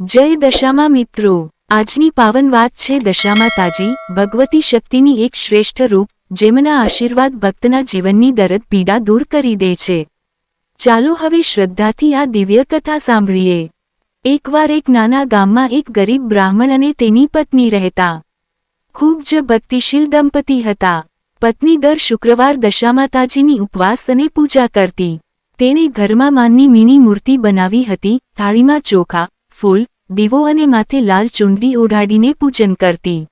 જય દશામાં મિત્રો. આજની પાવન વાત છે દશામાતાજી, ભગવતી શક્તિની એક શ્રેષ્ઠ રૂપ, જેમના આશીર્વાદ ભક્તના જીવનની દરદ પીડા દૂર કરી દે છે. ચાલો હવે શ્રદ્ધાથી આ દિવ્ય કથા સાંભળીએ. એકવાર એક નાના ગામમાં એક ગરીબ બ્રાહ્મણ અને તેની પત્ની રહેતા. ખૂબ જ ભક્તિશીલ દંપતી હતા. પત્ની દર શુક્રવાર દશામાતાજીની ઉપવાસ અને પૂજા કરતી. તેણે ઘરમાં માનની મીની મૂર્તિ બનાવી હતી, થાળીમાં ચોખા ફૂલ, દીવો અને માથે લાલ ચૂંડવી ઓઢાડીને પૂજન કરતી.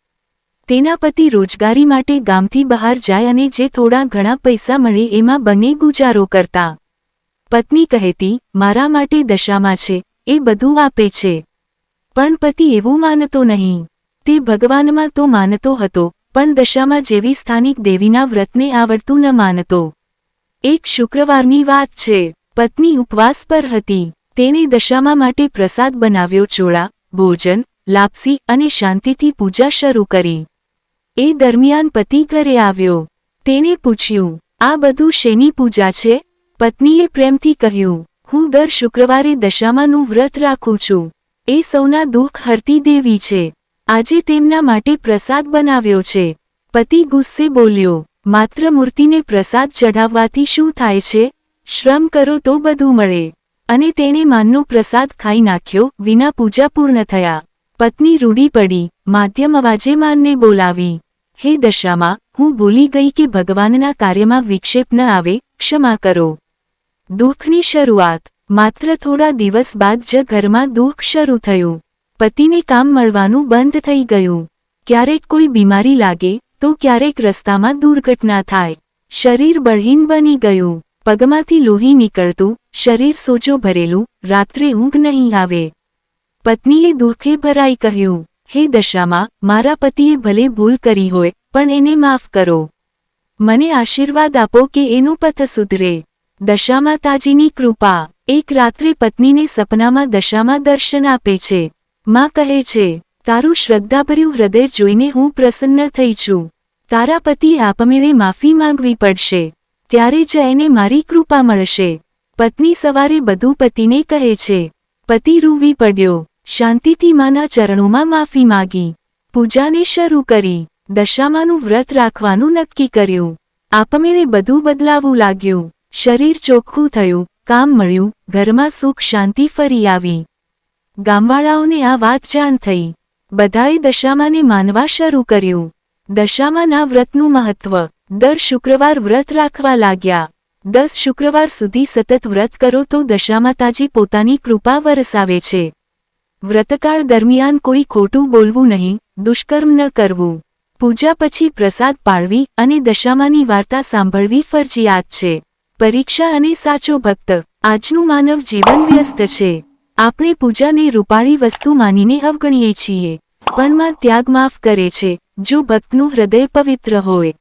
તેના પતિ રોજગારી માટે ગામથી બહાર જાય અને જે થોડા ઘણા પૈસા મળે એમાં બંને ગુજારો કરતા. પત્ની કહેતી, મારા માટે દશામાં છે, એ બધું આપે છે. પણ પતિ એવું માનતો નહીં. તે ભગવાનમાં તો માનતો હતો, પણ દશામાં જેવી સ્થાનિક દેવીના વ્રતને આવડતું ન માનતો. એક શુક્રવારની વાત છે, પત્ની ઉપવાસ પર હતી. તેણે દશામાં માટે પ્રસાદ બનાવ્યો ચોળા, ભોજન, લાપસી અને શાંતિથી પૂજા શરૂ કરી. એ દરમિયાન પતિ ઘરે આવ્યો. તેણે પૂછ્યું, આ બધું શેની પૂજા છે? પત્નીએ પ્રેમથી કહ્યું, હું દર શુક્રવારે દશામાનું વ્રત રાખું છું. એ સૌના દુઃખ હરતી દેવી છે. આજે તેમના માટે પ્રસાદ બનાવ્યો છે. પતિ ગુસ્સે બોલ્યો, માત્ર મૂર્તિને પ્રસાદ ચઢાવવાથી શું થાય છે? શ્રમ કરો તો બધું મળે. અને તેણે માનનો પ્રસાદ ખાઈ નાખ્યો, વિના પૂજા પૂર્ણ થયા. પત્ની રૂડી પડી, માધ્યમ અવાજે માનને બોલાવી, હે દશામાં, હું ભૂલી ગઈ કે ભગવાનના કાર્યમાં વિક્ષેપ ન આવે, ક્ષમા કરો. દુઃખની શરૂઆત, માત્ર થોડા દિવસ બાદ જ ઘરમાં દુઃખ શરૂ થયું. પતિને કામ મળવાનું બંધ થઈ ગયું. ક્યારેક કોઈ બીમારી લાગે, તો ક્યારેક રસ્તામાં દુર્ઘટના થાય. શરીર બળહીન બની ગયું. પગમાંથી લોહી નીકળતું, શરીર સોજો ભરેલું, રાત્રે ઊંઘ નહીં આવે. પત્નીએ દુઃખે ભરાઈ કહ્યું, હે દશામાં, મારા પતિએ ભલે ભૂલ કરી હોય, પણ એને માફ કરો. મને આશીર્વાદ આપો કે એનું પથ સુધરે. દશામાતાજીની કૃપા. એક રાત્રે પત્નીને સપનામાં દશામાં દર્શન આપે છે. માં કહે છે, તારું શ્રદ્ધાભર્યું હૃદય જોઈને હું પ્રસન્ન થઈ છું. તારા પતિ આપમેળે માફી માંગવી પડશે. ત્યારે જ એને મારી કૃપા મળશે. પત્ની સવારે બધું પતિને કહે છે. પતિ રૂવી પડ્યો. શાંતિથી માના ચરણોમાં માફી માગી. પૂજાને શરૂ કરી. દશામાનું વ્રત રાખવાનું નક્કી કર્યું. આપમેળે બધું બદલાવું લાગ્યું. શરીર ચોખ્ખું થયું. કામ મળ્યું. ઘરમાં સુખ શાંતિ ફરી આવી. ગામવાળાઓને આ વાત જાણ થઈ. બધાએ દશામાને માનવા શરૂ કર્યું. દશામાના વ્રતનું મહત્વ દર શુક્રવાર વ્રત રાખવા લાગ્યા. દસ શુક્રવાર સુધી સતત વ્રત કરો તો દશામાતાજી પોતાની કૃપા વરસાવે છે. વ્રતકાળ દરમિયાન કોઈ ખોટું બોલવું નહીં, દુષ્કર્મ ન કરવું. પૂજા પછી પ્રસાદ પાળવી અને દશામાની વાર્તા સાંભળવી ફરજિયાત છે. પરીક્ષા અને સાચો ભક્ત, આજનું માનવ જીવન વ્યસ્ત છે. આપણે પૂજાને રૂપાળી વસ્તુ માનીને અવગણીએ છીએ. પણ માં ત્યાગ માફ કરે છે, જો ભક્તનું હૃદય પવિત્ર હોય.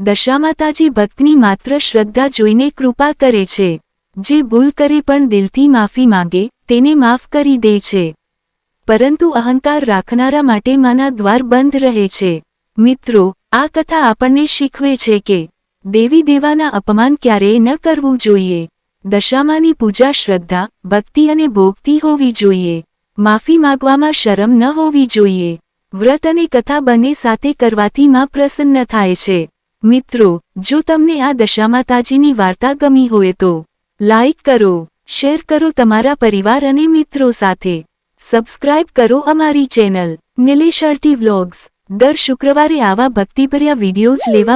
દશામાતાજી ભક્તની માત્ર શ્રદ્ધા જોઈને કૃપા કરે છે. જે ભૂલ કરે પણ દિલથી માફી માંગે, તેને માફ કરી દે છે. પરંતુ અહંકાર રાખનારા માટે માના દ્વાર બંધ રહે છે. મિત્રો, આ કથા આપણને શીખવે છે કે, દેવી દેવાના અપમાન ક્યારેય ન કરવું જોઈએ. દશામાની પૂજા શ્રદ્ધા, ભક્તિ અને ભોગતી હોવી જોઈએ. માફી માગવામાં શરમ ન હોવી જોઈએ. વ્રત અને કથા બંને સાથે કરવાથી માં પ્રસન્ન થાય છે. મિત્રો, જો તમને આ દશામાતાજીની વાર્તા ગમી હોય તો લાઇક કરો, શેર કરો તમારા પરિવાર અને મિત્રો સાથે. સબસ્ક્રાઇબ કરો અમારી ચેનલ નિલેશ અર્ટી વ્લોગ્સ. દર શુક્રવારે આવા ભક્તિભર્યા વિડીયોઝ લેવા